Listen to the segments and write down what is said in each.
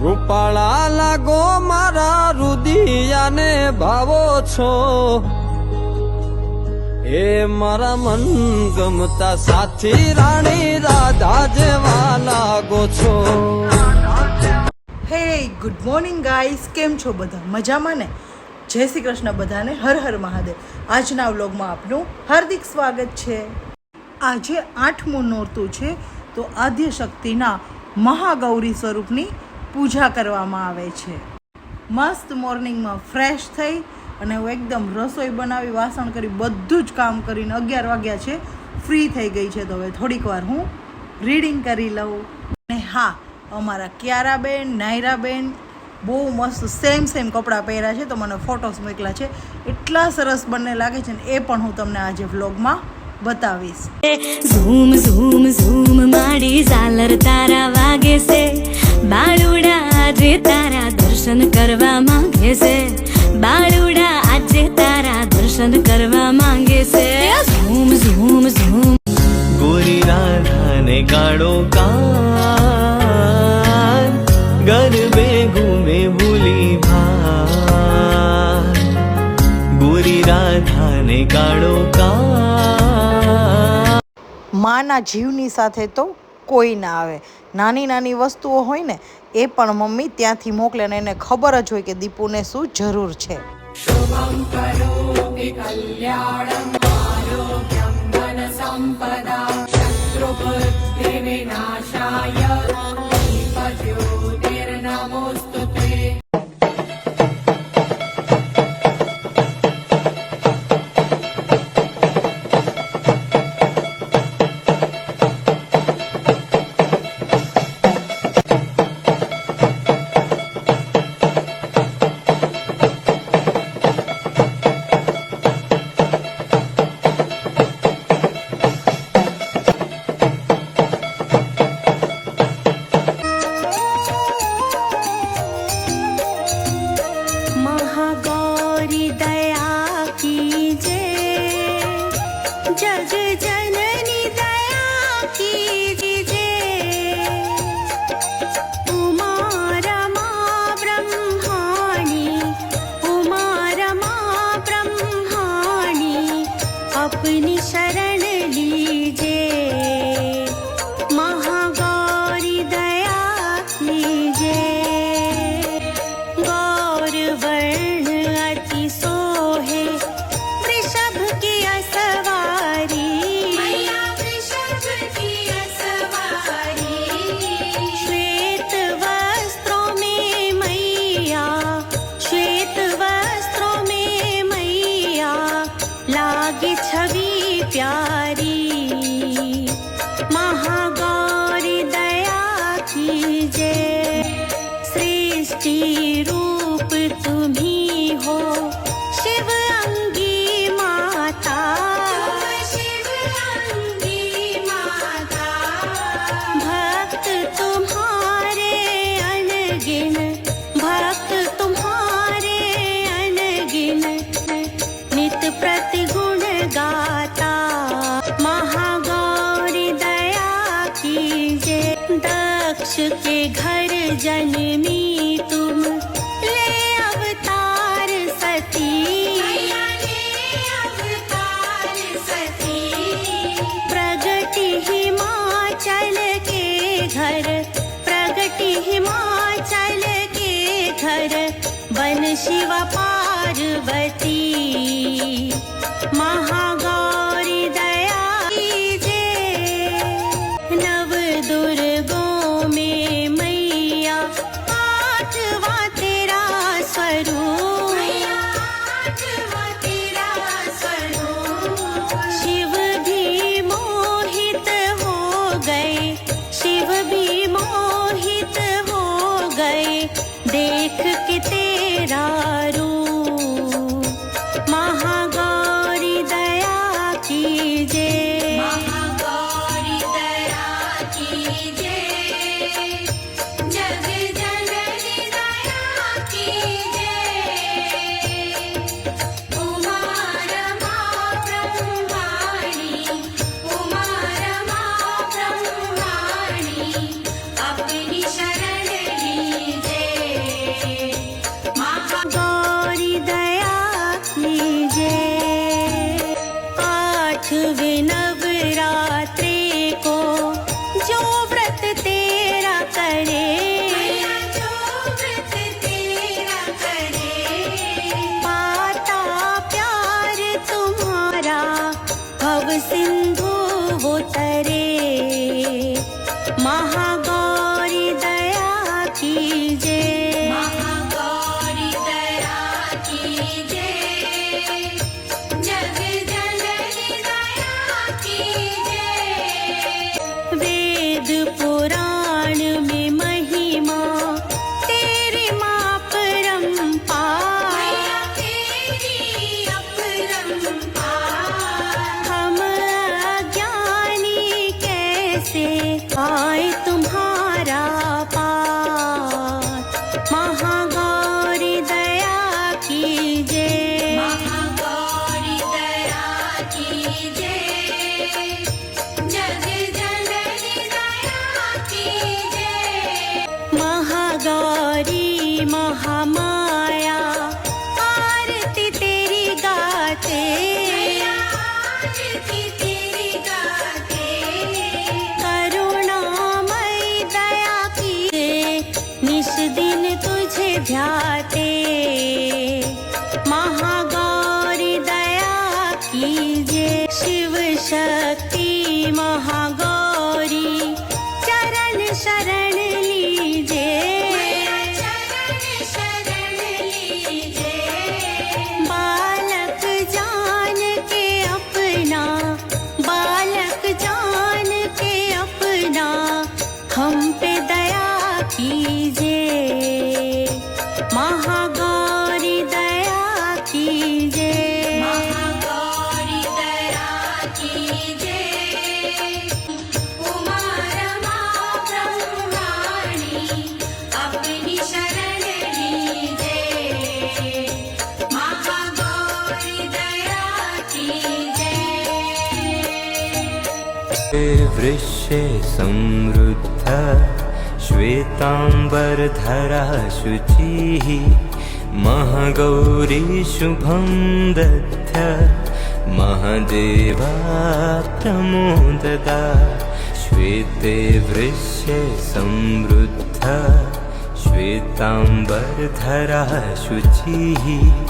રૂપાળા લાગો મારા રુદિયાને ભાવો છો. એ મારા મન ગમતા સાથી રાણી રાધા જેવા લાગો છો. હે, ગુડ મોર્નિંગ ગાઈસ. કેમ છો બધા? મજામાં ને? જય શ્રી કૃષ્ણ બધાને. હર હર મહાદેવ. આજના વ્લોગમાં આપનું હાર્દિક સ્વાગત છે. આજે આઠમું નોરતું છે, તો આદ્ય શક્તિના મહાગૌરી સ્વરૂપની પૂજા કરવામાં આવે છે. મસ્ત મોર્નિંગમાં ફ્રેશ થઈ અને હું એકદમ રસોઈ બનાવી, વાસણ કરી, બધું જ કામ કરીને અગિયાર વાગ્યા છે. ફ્રી થઈ ગઈ છે તો હવે થોડીક વાર હું રીડિંગ કરી લઉં. અને હા, અમારા ક્યારાબેન, નાયરાબેન બહુ મસ્ત સેમ સેમ કપડાં પહેર્યા છે. તો મને ફોટોસ મોકલા છે. એટલા સરસ બંને લાગે છે ને, એ પણ હું તમને આજે વ્લોગમાં બતાવીશ. ઝૂમ ઝૂમ ઝૂમ માડી ઝાલર તારા વાગે છે. બાળુડા આજે તારા દર્શન કરવા માંગે છે. બાળુડા આજે તારા દર્શન કરવા માંગે છે. ઝૂમ ઝૂમ ઝૂમ. ગોરી રાધાને કાળો કાન ગરબે ઘૂમે ભૂલી ભા ગોરી રાધાને કાળો કાન. માના જીવની સાથે તો કોઈ ના આવે. નાની નાની વસ્તુઓ હોય ને, એ પણ મમ્મી ત્યાંથી મોકલે ને એને ખબર જ હોય કે દીપુને શું જરૂર છે. કલ્યાણમ शिव पार्वती। महा वृष्ये समृद्ध श्वेताम्बरधरा शुचिः महगौरी शुभं दत्त महदेवा प्रमोददा श्वेते वृष्ये समृद्ध श्वेताम्बरधरा शुचिः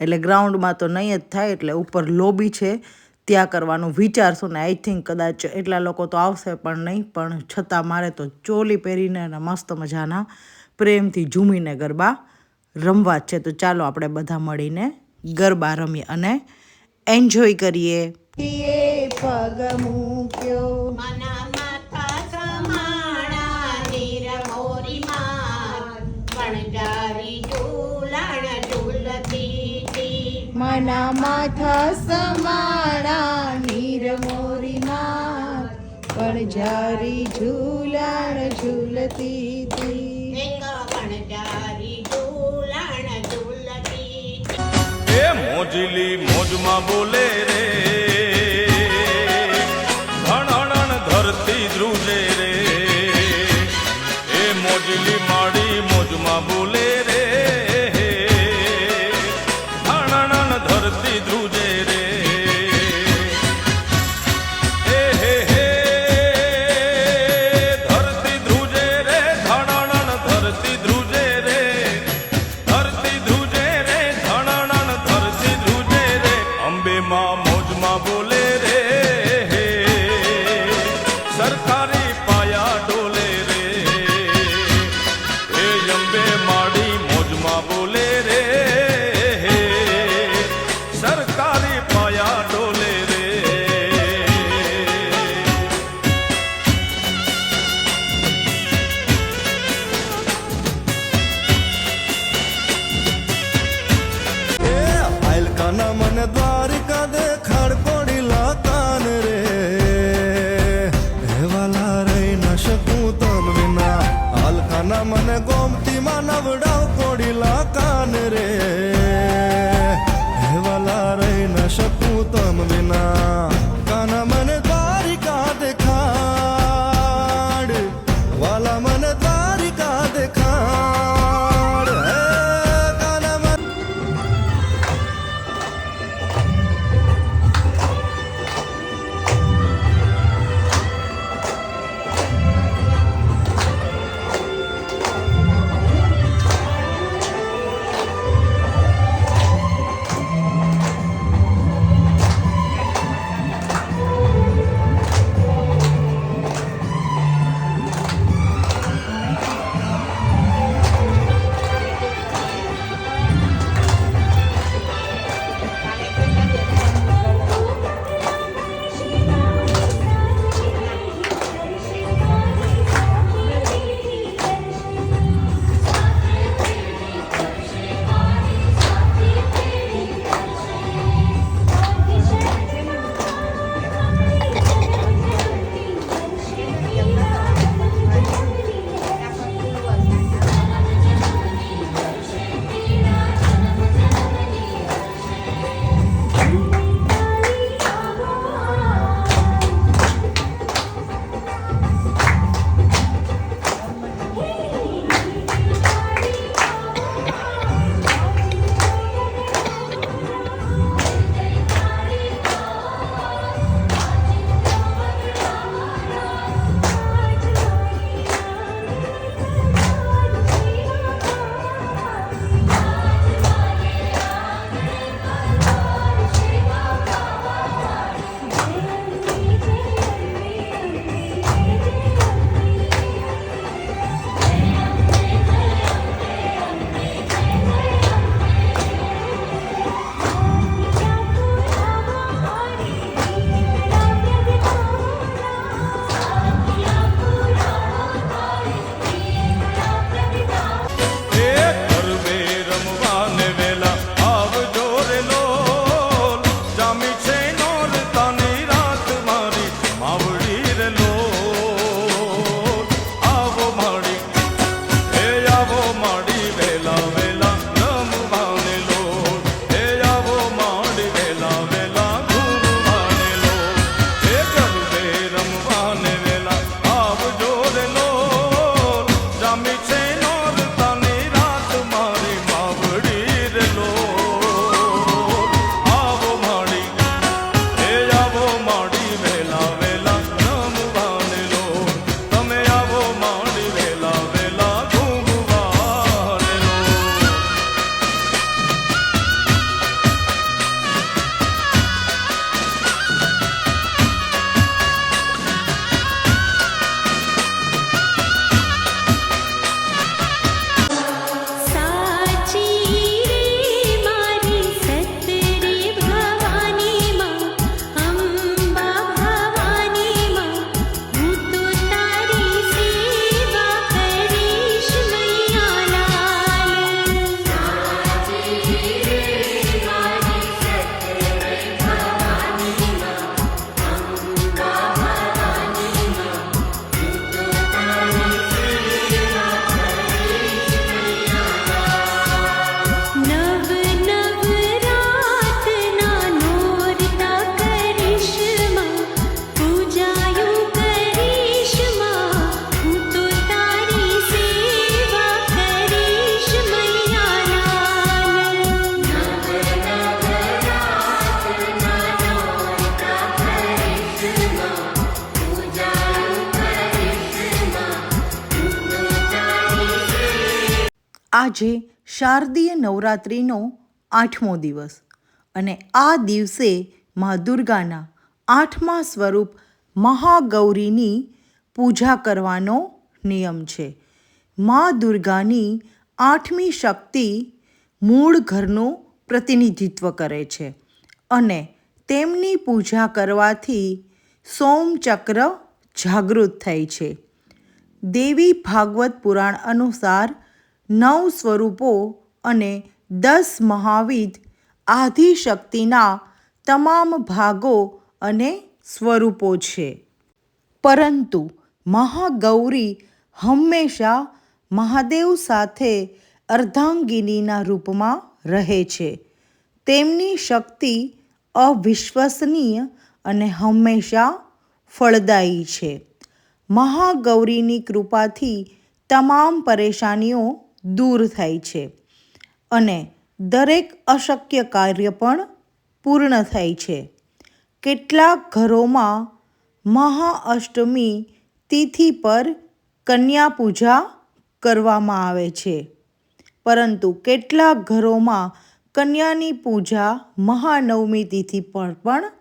એટલે ગ્રાઉન્ડમાં તો નહીં જ થાય, એટલે ઉપર લોબી છે, ત્યાં કરવાનું વિચારશું ને આઈ થિંક કદાચ એટલા લોકો તો આવશે પણ નહીં, પણ છતાં મારે તો ચોલી પહેરીને અને મસ્ત મજાના પ્રેમથી ઝૂમીને ગરબા રમવા જ છે. તો ચાલો આપણે બધા મળીને ગરબા રમીએ અને એન્જોય કરીએ. પગ મૂક્યો. મના માથા સમાણા નીર મોરી માર પણ જારી ઝૂલાણ ઝૂલતી હતી એક વણજારી ઝૂલાણ ઝૂલતી તી. એ મોજલી મોજમાં બોલે રે Panamá. આજે શારદીય નવરાત્રિનો આઠમો દિવસ અને આ દિવસે મા દુર્ગાના આઠમા સ્વરૂપ મહાગૌરીની પૂજા કરવાનો નિયમ છે. મા દુર્ગાની આઠમી શક્તિ મૂળ ઘરનું પ્રતિનિધિત્વ કરે છે અને તેમની પૂજા કરવાથી સોમચક્ર જાગૃત થાય છે. દેવી ભાગવત પુરાણ અનુસાર નવ સ્વરૂપો અને દસ મહાવિધ આધિશક્તિના તમામ ભાગો અને સ્વરૂપો છે. પરંતુ મહાગૌરી હંમેશા મહાદેવ સાથે અર્ધાંગિનીના રૂપમાં રહે છે. તેમની શક્તિ અવિશ્વસનીય અને હંમેશા ફળદાયી છે. મહાગૌરીની કૃપાથી તમામ પરેશાનીઓ દૂર થાય છે અને દરેક અશક્ય કાર્ય પણ પૂર્ણ થાય છે. કેટલાક ઘરોમાં મહાઅષ્ટમી તિથિ પર કન્યા પૂજા કરવામાં આવે છે. પરંતુ કેટલાક ઘરોમાં કન્યાની પૂજા મહાનવમી તિથિ પર પણ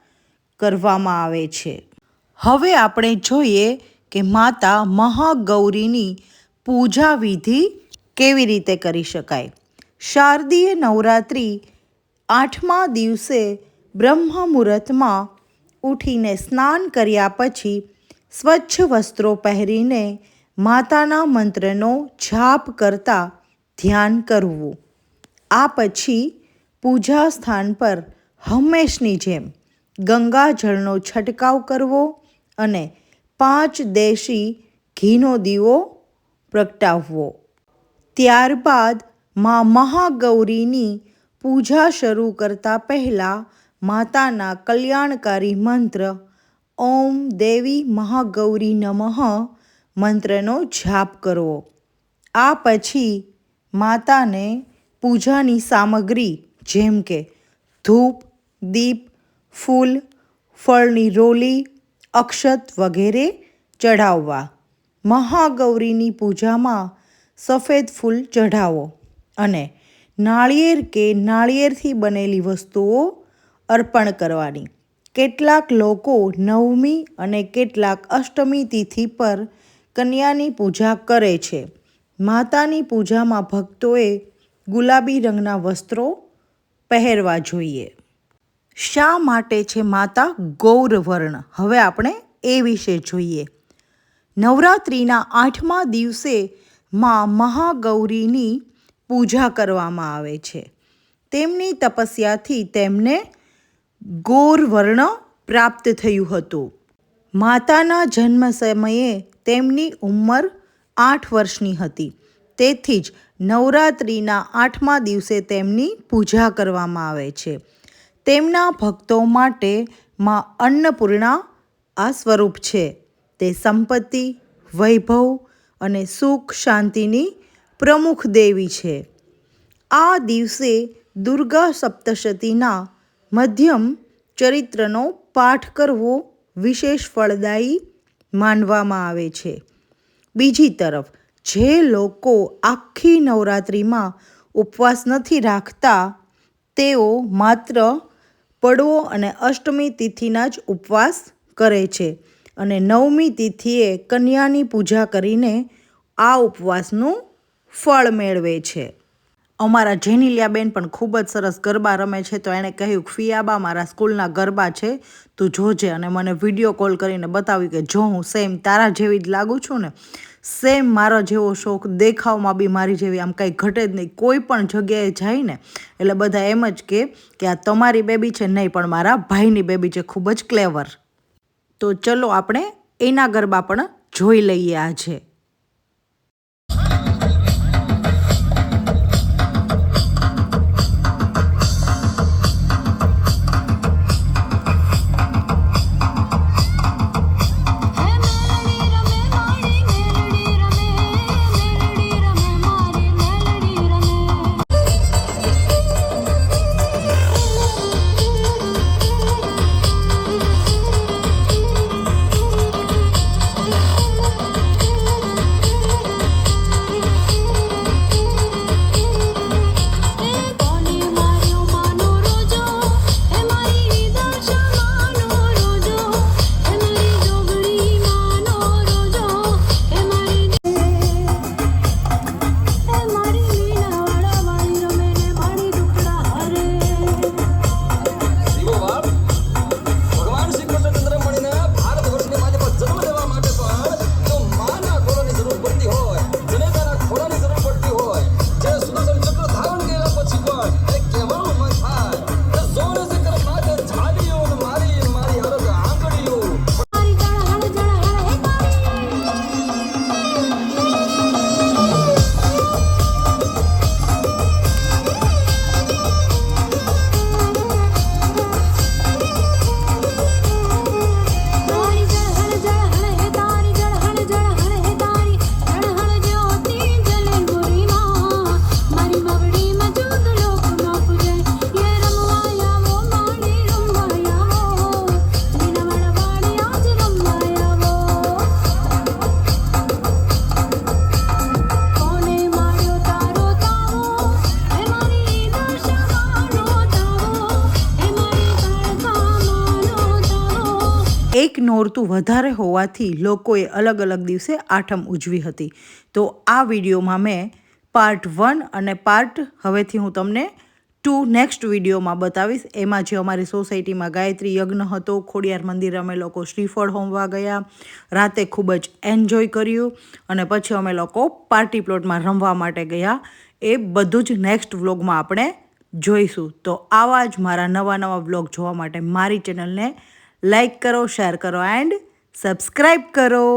કરવામાં આવે છે. હવે આપણે જોઈએ કે માતા મહાગૌરીની પૂજા વિધિ કેવી રીતે કરી શકાય? શારદીય નવરાત્રિ આઠમા દિવસે બ્રહ્મ મુહૂર્તમાં ઉઠીને સ્નાન કર્યા પછી સ્વચ્છ વસ્ત્રો પહેરીને માતાના મંત્રનો જાપ કરતા ધ્યાન કરવું. આ પછી પૂજા સ્થાન પર હંમેશની જેમ ગંગાજળનો છંટકાવ કરવો અને પાંચ દેશી ઘીનો દીવો પ્રગટાવવો. ત્યારબાદ મા મહાગૌરીની પૂજા શરૂ કરતા પહેલાં માતાના કલ્યાણકારી મંત્ર ઓમ દેવી મહાગૌરી નમઃ મંત્રનો જાપ કરવો. આ પછી માતાને પૂજાની સામગ્રી જેમ કે ધૂપ, દીપ, ફૂલ, ફળની રોલી, અક્ષત વગેરે ચઢાવવા. મહાગૌરીની પૂજામાં સફેદ ફૂલ ચઢાવો અને નાળિયેર કે નાળિયેરથી બનેલી વસ્તુઓ અર્પણ કરવાની. કેટલાક લોકો નવમી અને કેટલાક અષ્ટમી તિથિ પર કન્યાની પૂજા કરે છે. માતાની પૂજામાં ભક્તોએ ગુલાબી રંગના વસ્ત્રો પહેરવા જોઈએ. શા માટે છે માતા ગૌરવર્ણ? હવે આપણે એ વિશે જોઈએ. નવરાત્રિના આઠમા દિવસે માં મહાગૌરીની પૂજા કરવામાં આવે છે. તેમની તપસ્યાથી તેમને ગોરવર્ણ પ્રાપ્ત થયું હતું. માતાના જન્મ સમયે તેમની ઉંમર આઠ વર્ષની હતી. તેથી જ નવરાત્રિના આઠમા દિવસે તેમની પૂજા કરવામાં આવે છે. તેમના ભક્તો માટે માં અન્નપૂર્ણા આ સ્વરૂપ છે. તે સંપત્તિ, વૈભવ અને સુખ શાંતિની પ્રમુખ દેવી છે. આ દિવસે દુર્ગા સપ્તશતીના મધ્યમ ચરિત્રનો પાઠ કરવો વિશેષ ફળદાયી માનવામાં આવે છે. બીજી તરફ, જે લોકો આખી નવરાત્રિમાં ઉપવાસ નથી રાખતા, તેઓ માત્ર પડવો અને અષ્ટમી તિથિના જ ઉપવાસ કરે છે. અને નવમી તિથિએ કન્યાની પૂજા કરીને આ ઉપવાસનું ફળ મેળવે છે. અમારા જેનિલિયાબેન પણ ખૂબ જ સરસ ગરબા રમે છે. તો એણે કહ્યું, ફિયાબા મારા સ્કૂલના ગરબા છે. તું જોજે અને મને વીડિયો કોલ કરીને બતાવ્યું કે જો હું સેમ તારા જેવી જ લાગું છું ને, સેમ મારો જેવો શોખ દેખાવમાં બી મારી જેવી આમ કાંઈ ઘટે જ નહીં. કોઈ પણ જગ્યાએ જાય ને, એટલે બધા એમ જ કે કે આ તમારી બેબી છે નહીં, પણ મારા ભાઈની બેબી છે. ખૂબ જ ક્લેવર તો ચલો આપણે એના ગરબા પણ જોઈ લઈએ આજે. નોરતું વધારે હોવાથી લોકોએ અલગ અલગ દિવસે આઠમ ઉજવી હતી. તો આ વિડીયોમાં મેં પાર્ટ વન અને પાર્ટ હવેથી હું તમને ટુ નેક્સ્ટ વિડીયોમાં બતાવીશ. એમાં જે અમારી સોસાયટીમાં ગાયત્રી યજ્ઞ હતો, ખોડિયાર મંદિર અમે લોકો શ્રીફળ હોમવા ગયા, રાતે ખૂબ જ એન્જોય કર્યું અને પછી અમે લોકો પાર્ટી પ્લોટમાં રમવા માટે ગયા. એ બધું જ નેક્સ્ટ વ્લોગમાં આપણે જોઈશું. તો આવા જ મારા નવા નવા વ્લોગ જોવા માટે મારી ચેનલને લાઈક કરો શેર કરો એન્ડ સબસ્ક્રાઈબ કરો.